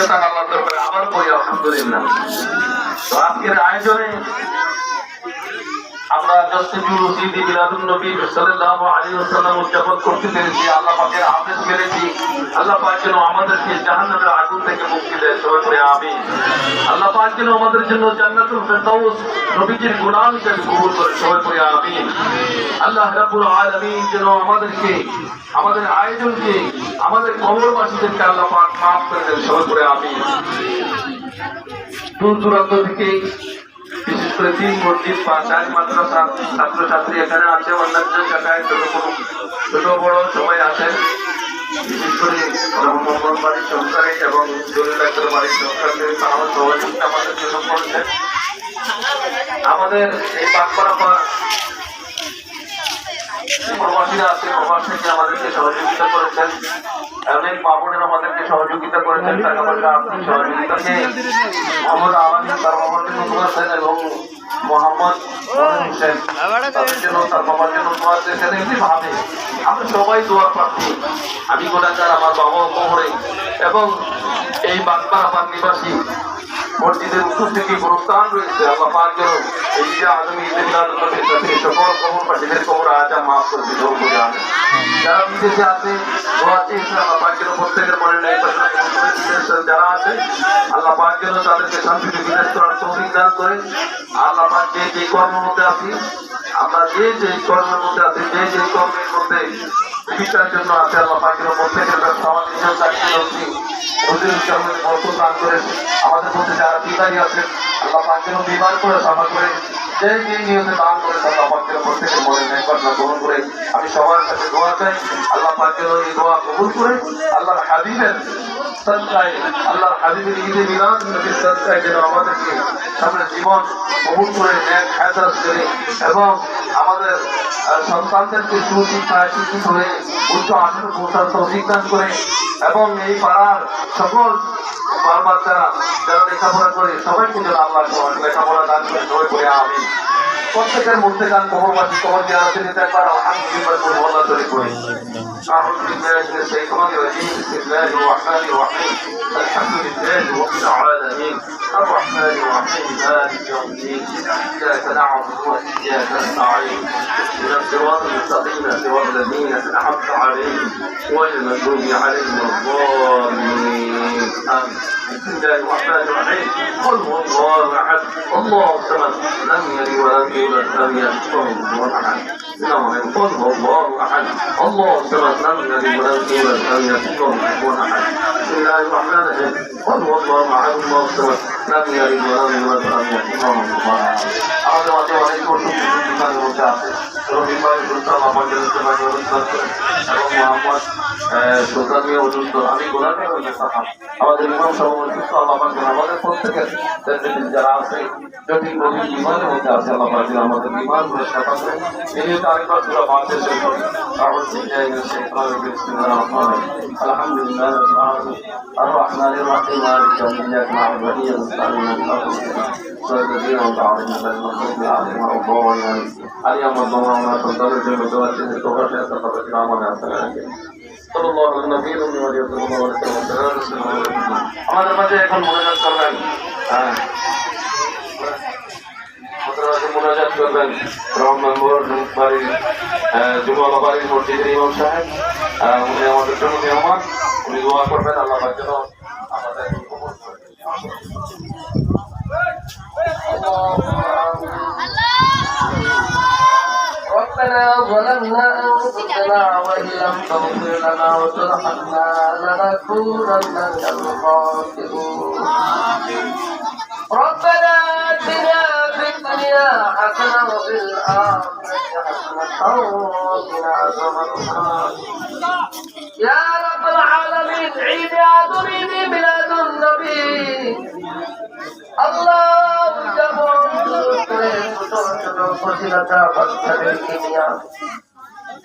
দ্বিতীয়তা আল্লাহ দরবারে আবার করি আলহামদুলিল্লাহ। তো আজকের আয়োজনে আমাদেরকে আমাদের জন্য জান্নাতুল ফেরদাউস নবীজির সবাই করে আমিন। আল্লাহ যেন আমাদেরকে আমাদের আয়োজনকে আমাদের কবরবাসীদেরকে আল্লাহ করে দেন সবাই করে আমিন। দূর দূরান্ত থেকে বিশেষ করে তিন মসজিদ বা মাদ্রাসা ছাত্রছাত্রী এখানে আছে, অন্যান্য জায়গায় ছোট বড় ছোট বড় সবাই আছেন বিশেষ করে মোহাম্মদ বাড়ির এবং জলিলাকের বাড়ির সরকারকে তারাও সহযোগিতা আমাদের জন্য করছেন আমাদের এই পাকপাড়া প্রবাসীরা সহযোগিতা করেছেন আমাদেরকে সহযোগিতা করেছেন, টাকা পয়সা আপনি সহযোগিতাকে তার বাবার জন্য আমরা সবাই দোয়া প্রার্থী। আমি গোটাকার আমার বাবা কবরে এবং এই বাগপাড়া পাক নিবাসী মসজিদের উত্তর থেকে গুরুস্থান রয়েছে, আল্লাহ পাক যেন এই যে আগামী ঈদের নবীর সাথে সকল কবর পাশিদের কবর আজ মাফ করে দিতে হবে যারা বিদেশে আছে দোয়া চেয়েছে আল্লাহ পাক যেন প্রত্যেকের মনে নেই যারা আছে, আল্লাহ পাক যেন তাদেরকে শান্তিতে বিদেশ করার তৌফিক দান করে আল্লাহ পাক যে যে কর্মের মধ্যে আছি, আমরা যে যে কর্মের মধ্যে আছি, যে যে কর্মের মধ্যে জীবিকার জন্য আছে, আল্লাহ পাক প্রত্যেকের ব্যবসা আমাদের নিজের চাকরি করছি ওদের দান করে আমাদের মধ্যে যারা বিদায়ী আছেন, আল্লাহ পাক যেন বিমান করে সাফা যে নিয়মে দান করে আল্লাহ গ্রহণ করে। আমি সবার কাছে দোয়া চাই, আল্লাহ পাক এই দোয়া কবুল করে, আল্লাহর হাবিবের সামনে জীবন কবুল করে এবং আমাদের সন্তানদেরকে উচ্চ আসনে পৌঁছার করে এবং এই পাড়ার সকল বাল বাচ্চারা যারা লেখাপড়া করে সবাইকে যেন আল্লাহ লেখাপড়া দান করে, সবাই করে আমি প্রত্যেকের মধ্যে গান কবরবাসী কবর দেওয়া আছে যেতে পারো আলহামদুলিল্লাহ করে বলা চলে করে أعوذ بالله من الشيطان الرجيم بسم الله الرحمن الرحيم الحمد لله رب العالمين الرحمن الرحيم مالك يوم الدين إياك نعبد وإياك نستعين اهدنا الصراط المستقيم صراط الذين أنعمت عليهم غير المغضوب عليهم ولا الضالين آمين بسم الله الرحمن الرحيم قل هو الله أحد الله الصمد لم يلد ولم يولد لم يكن احد قل هو الله احد الله صراط لم يلد رسولا لم يكن كفوا احد بسم الله الرحمن الرحيم قل هو الله احد الله صراط لم يلد ولم يولد ولم يكن له كفوا احد اعوذ بالله من الشيطان الرجيم মধ্যে আছে রবিবার সুলতান আমাদের অনুষ্ঠান করে এবং মোহাম্মদ সুলতান মিয়া অসুস্থ আমি গোলাপে আমাদের ইমাম সহ অসুস্থ আল্লাহ পাকের আমাদের প্রত্যেকের দেশে যারা আছে জটিল গভীর বিমানের মধ্যে আছে আল্লাহ পাকের আমাদের বিমান করে সেবা করে তিনি তো আরেকবার পুরো বাঁধতে শেষ করি أعوذ بالله من الشيطان الرجيم بسم الله الرحمن الرحيم الحمد لله رب العالمين الرحمن الرحيم مالك يوم الدين إياك نعبد وإياك نستعين اهدنا الصراط الذين أنعمت عليهم غير المغضوب عليهم ولا الضالين اليوم الضمام আমার সন্তানের জন্য দোয়া চেয়েছে প্রকাশে আসার কথা ছিল আমার আসার আমাদের মাঝে এখন মনোযোগ করবেন মোনাজাত করবেন, রহমান বাড়ির যুবক বাড়ির মসজিদের ইমাম উনি আমাদের জন্য নিয়মান উনি দোয়া করবেন, আল্লাহ যেন وإن لم تغفر لنا وترحمنا لنكونن من الخاسرين ربنا آتنا في الدنيا حسنة وفي الآخرة حسنة وقنا عذاب النار يا رب العالمين عيد يا عيد ميلاد النبي আল্লাহ উদযাপন করে ছোট ছোট ফজিলতা বাচ্চাদেরকে নিয়া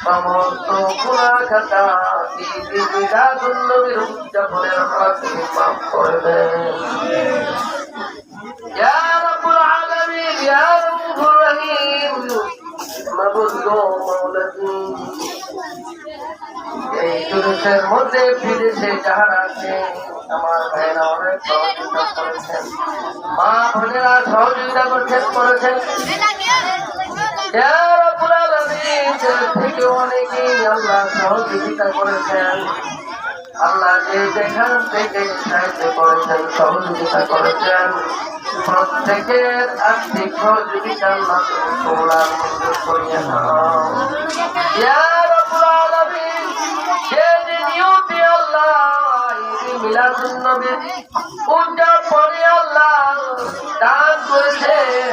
সমস্ত গুণা খাতা ঈদ মিলাদুন নবীর উদযাপনের তুমি মাফ করে দেন রাব্বুল আলামিন। রব্বুর রহিম মাবুদ গো মাওলানা এই জুলুসের মধ্যে বিদেশে যাহারা আছে আমার ভাইয়েরা অনেক সহযোগিতা করেছেন মা বোনেরা সহযোগিতা করছেন করেছেন ইয়া থেকে অনেকেই আল্লাহ সহযোগিতা করেছেন আল্লাহ যে যেখান থেকে সাহায্য করেছেন সহযোগিতা করেছেন প্রত্যেকের আর্থিক সহযোগিতা আল্লাহ তুমি কবুলার মঞ্জুর করিয়ে নাও ইয়া আলামিন, যে যে নিয়তি আল্লাহ নবী দান করেছেন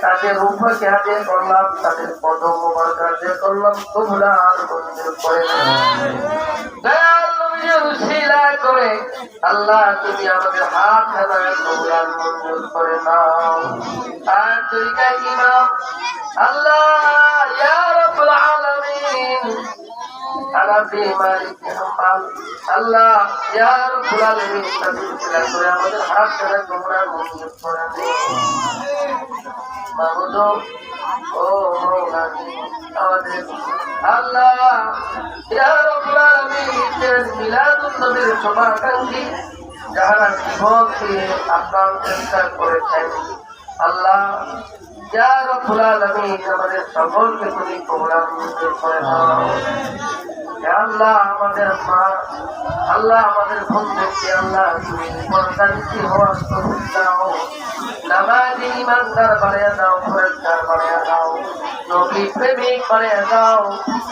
তাদের রূপকে হাতে তাদের মোবারক হাতে করলাম কবুলা আর করে, আল্লাহ, তুমি আমাদের হাত ফেলায় কবুলার মঞ্জুর করে নাও আর তরিকা ইমাম? আল্লাহ আলাদি মালিক হাম্মাল আল্লাহ, ইয়া রাব্বুল আলামিন উসিলা করে আমাদের হাত ফেলায় কবুলার মঞ্জুর করে মাহমুদ ও মৌলা আমাদের আল্লাহ, ইয়া রাব্বুল আলামিন মিলাদুন নবীর শুভাকাঙ্ক্ষী যাহারা জীবনকে আপনার চেষ্টা করেছেন। আল্লাহ, ইয়া রাব্বুল আলামিন, আমাদের সকলকে তুমি কবুলার করে আল্লাহ আমাদের মা, আল্লাহ আমাদের বন্ধুকে আল্লাহ তুমি পর্দানিতি হওয়ার তৌফিক দাও। নামাজি ইমানদার বানিয়ে দাও ফরেজদার বানিয়ে প্রেমিক বানিয়ে দাও।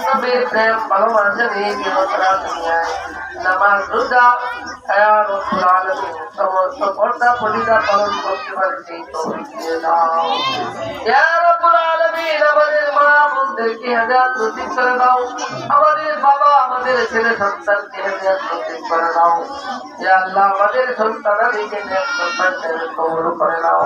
নবীর প্রেম ভালোবাসা নিয়ে নামাজ সমস্ত পর্দা পরিদা পালন করতে পারে সেই তৌফিক দাও ইয়া রব্বুল আমাদের মা আমাদের বাবা আমাদের ছেলে সন্তানকে করে দাও ইয়া আল্লাহ আমাদের সন্তানাদিকে নেক সন্তানকে কবুল করে দাও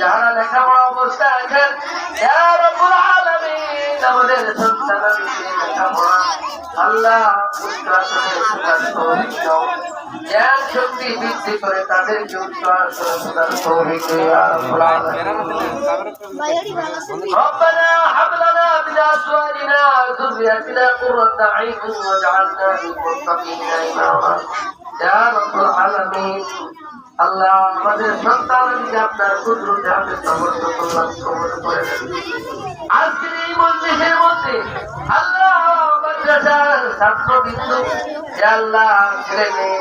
যারা লেখাপড়া অবস্থায় আছেন ইয়া রব্বুল আলামিন আমাদের সন্তানাদিকে লেখাপড়া আল্লাহ দাও জ্ঞান শক্তি বৃদ্ধি করে তাদেরকে উচ্চারণ সুদার তৌফিক ইয়া রব্বুল আলামিন ربنا هب لنا من ازواجنا وذرياتنا قرة اعين واجعلنا للمتقين اماما يا رب العالمين আল্লাহ আমাদের সন্তানকে আপনার কুদরতে হাতে সমর্থ করলাম কবল করে দেন। আজকের এই মজলিসের মধ্যে আল্লাহ মাদ্রাসার ছাত্রবৃন্দ আল্লাহ ছেলে মেয়ে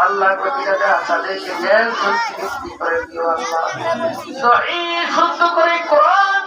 আল্লাহ কবিরাজা তাদেরকে জ্ঞান, শক্তি বৃদ্ধি করে দিও করে কোরআন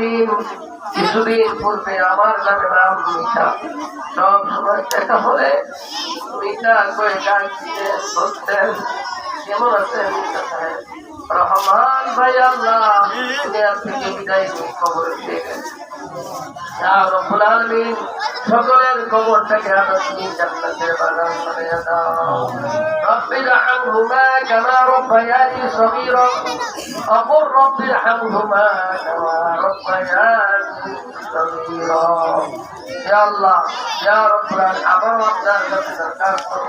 আলামিন কিছুদিন পূর্বে আমার নামে নাম মিতা সব সময় দেখা হলে মিতা করে গান বলতেন। কেমন আছেন রহমান ভাই আল্লাহ দুনিয়া থেকে বিদায় নিয়ে খবর দিয়ে সকলের খবরটাকে আপনি জান্নাতের বাগান বানিয়ে দাও। রব্বির হামহুমা কামা রব্বায়ানি সগীরা। অপর রব্বির হামহুমা কামা রব্বায়ানি সগীরা। ইয়া আল্লাহ ইয়া রব্বুল আলামিন আবার আপনার কাছে দরখাস্ত করো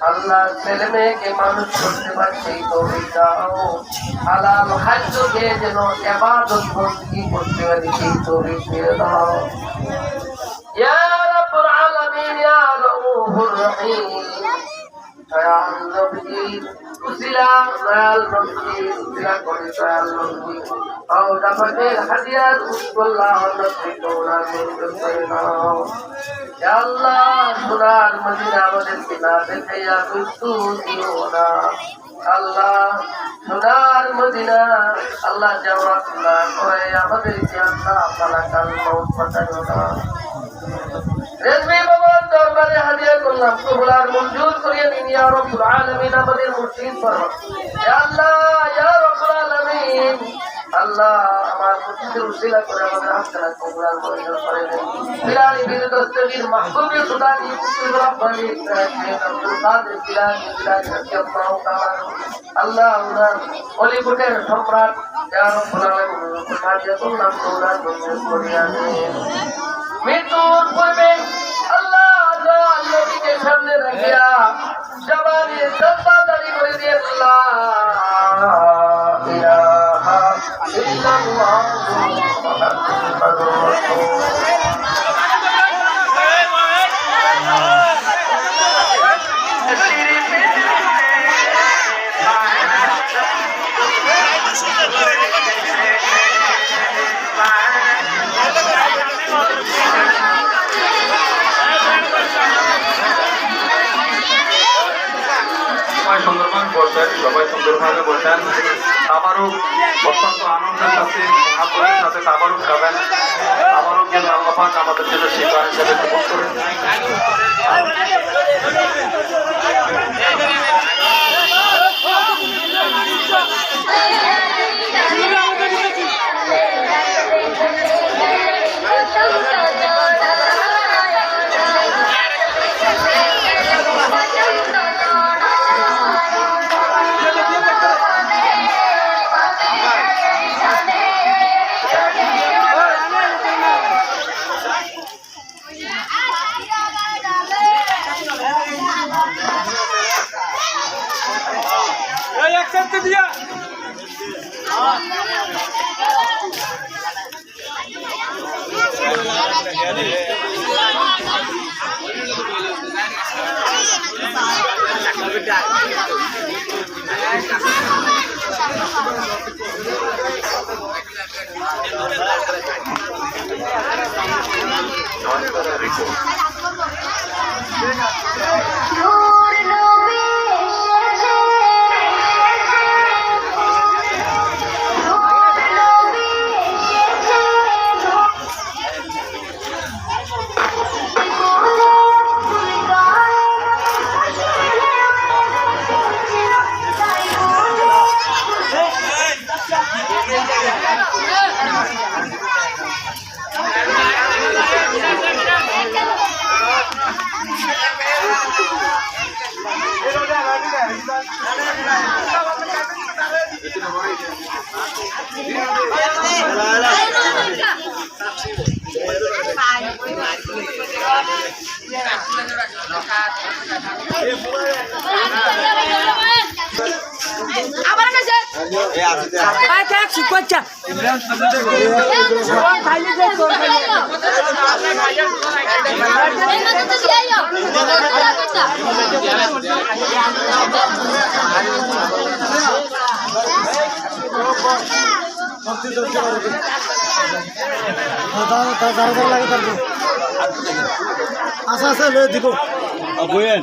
আল্লাহ ছেলে মেয়েকে মানুষ করতে পারছে সেই তৌফিক দাও হালাল হাজ্যকে যেন এবাদত বন্দী করতে পারি সেই তৌফিক দিয়ে দাও। ইয়া রাব্বুল আলামিন, ইয়া রাউফুর রহিম। উসিলা দয়াল নবী উসিলা করে দয়াল আও দাফাতের হাদিয়ার উসকুল্লাহ নবী তোরা মঞ্জুর করে নাও ইয়া আল্লাহ সোনার মদিনা আমাদেরকে না দেখাইয়া মৃত্যু দিও না আল্লাহ সোনার মদিনা আল্লাহ যাওয়া করে আমাদেরকে আল্লাহ পালা কাল মৌত পাঠাইও না হাজিরা করলাম কবুলার মঞ্জুর করিয়ে নিন ইয়া রাব্বুল আলামিন, আমাদের মুর্শিদ ফরমান। ইয়া আল্লাহ, ইয়া রাব্বুল আলামিন। আল্লাহ, আমার মুর্শিদের উসিলা করে আমাদের হাতখানা কবুলার মঞ্জুর করে দেন। বিলালি বিন দস্তগীর মাহবুবি সুদানি কুতুব রব্বানি, ইব্রাহিম আব্দুল আল্লাহ সম্রাট দেন মৃত্যুর পূর্বে আল্লাহ আল্লাহ নবীকে সামনে রাখিয়া জবানে সত্তা দাঁড়ি করে দিয়ে আল্লাহ ইলাহা ইল্লাল্লাহ মুহাম্মাদুর রাসূলুল্লাহ। বসেন সবাই সুন্দরভাবে বসেন। আবারও অত্যন্ত আনন্দের সাথে মহাপুরের সাথে আবারও খাবেন। আবারও যেন আল্লাহ পাক আমাদের জন্য শিকার হিসেবে গ্রহণ করেন। একসাথে যে তোর আচ্ছা আচ্ছা লয়ে দিব। বইয়েন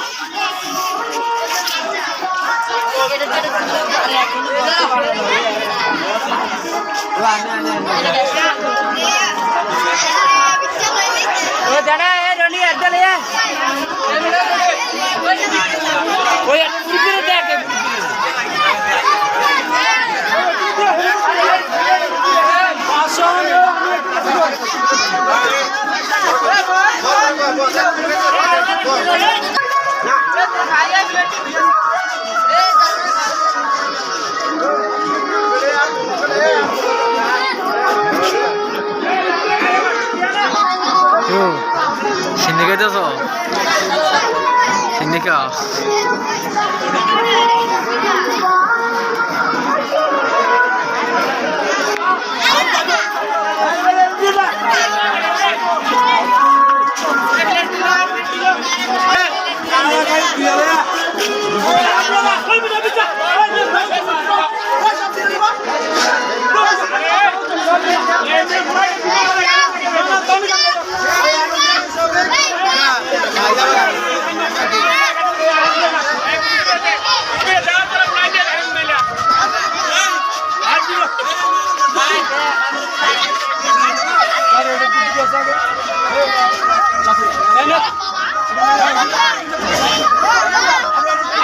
신내게 돼서 신내가 সিন্ডিকা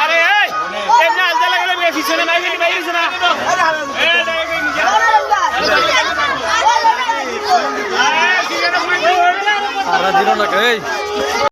আরে এমনি আলদা লাগালে পিছনে মাইরে মাইরে না আর দিল না কে